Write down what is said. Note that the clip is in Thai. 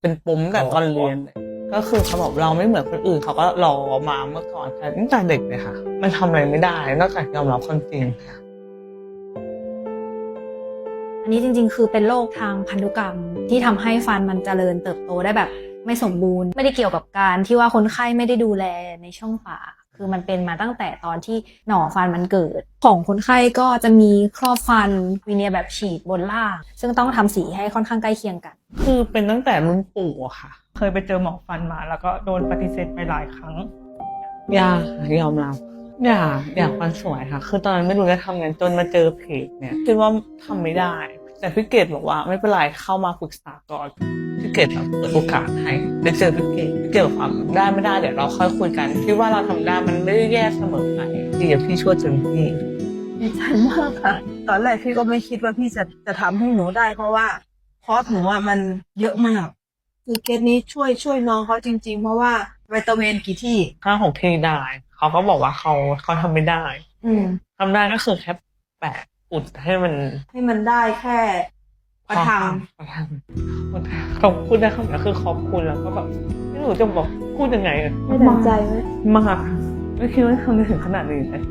เป็นปมแต่ตอนเรียนเลยก็คือเขาบอกเราไม่เหมือนคนอื่นเขาก็รอมาเมื่อก่อนค่ะตั้งแต่เด็กเลยค่ะ มันทำอะไรไม่ได้ นอกจากยอมรับความจริงค่ะอันนี้จริง ๆ คือเป็นโรคทางพันธุกรรมที่ทำให้ฟันมันเจริญเติบโตได้แบบไม่สมบูรณ์ ไม่ได้เกี่ยวกับการที่ว่าคนไข้ไม่ได้ดูแลในช่องปาก คือมันเป็นมาตั้งแต่ตอนที่หน่อฟันมันเกิด ของคนไข้ก็จะมีครอบฟันวีเนียร์แบบฉีดบนล่าง ซึ่งต้องทำสีให้ค่อนข้างใกล้เคียงกัน คือเป็นตั้งแต่รุ่นปู่อะค่ะ เคยไปเจอหมอฟันมา แล้วก็โดนปฏิเสธไปหลายครั้งอยากยอมรับอยากอยากฟันสวยค่ะ คือตอนนั้นไม่รู้จะทำไงจนมาเจอเพจเนี่ยคิดว่าทำไม่ได้ แต่พี่เกดบอกว่าไม่เป็นไรเข้ามาปรึกษาก่อนพี่ เกดแบบเปิดโอกาสให้ได้เจอพี่เกดพี่เกดบอกว่าได้ไม่ได้เดี๋ยวเราค่อยคุยกันพี่ว่าเราทำได้มันไม่ได้แย่เสมอไปเดี๋ยวพี่ช่วยเต็มที่ดีใจมากค่ะ ตอนแรกพี่ก็ไม่คิดว่าพี่จะจะทำให้หนูได้ เพราะว่าคอร์สหนูว่ามันเยอะมากคือเคสนี้ช่วยช่วยน้องเขาจริง ๆ เพราะว่าไปตระเวนกี่ที่ข้างของพี่ได้ เขาก็บอกว่าเขาเขาทำไม่ได้ อืมทำได้ก็คือแค่แปะอุดให้มันให้มันได้แค่ ประทังประทังขอบคุณนะคำนี้คือขอบคุณแล้วก็แบบไม่รู้จะบอกพูดยังไงอะไม่ดังใจไหมมากไม่คิดว่าทำได้ถึงขนาดนี้เลย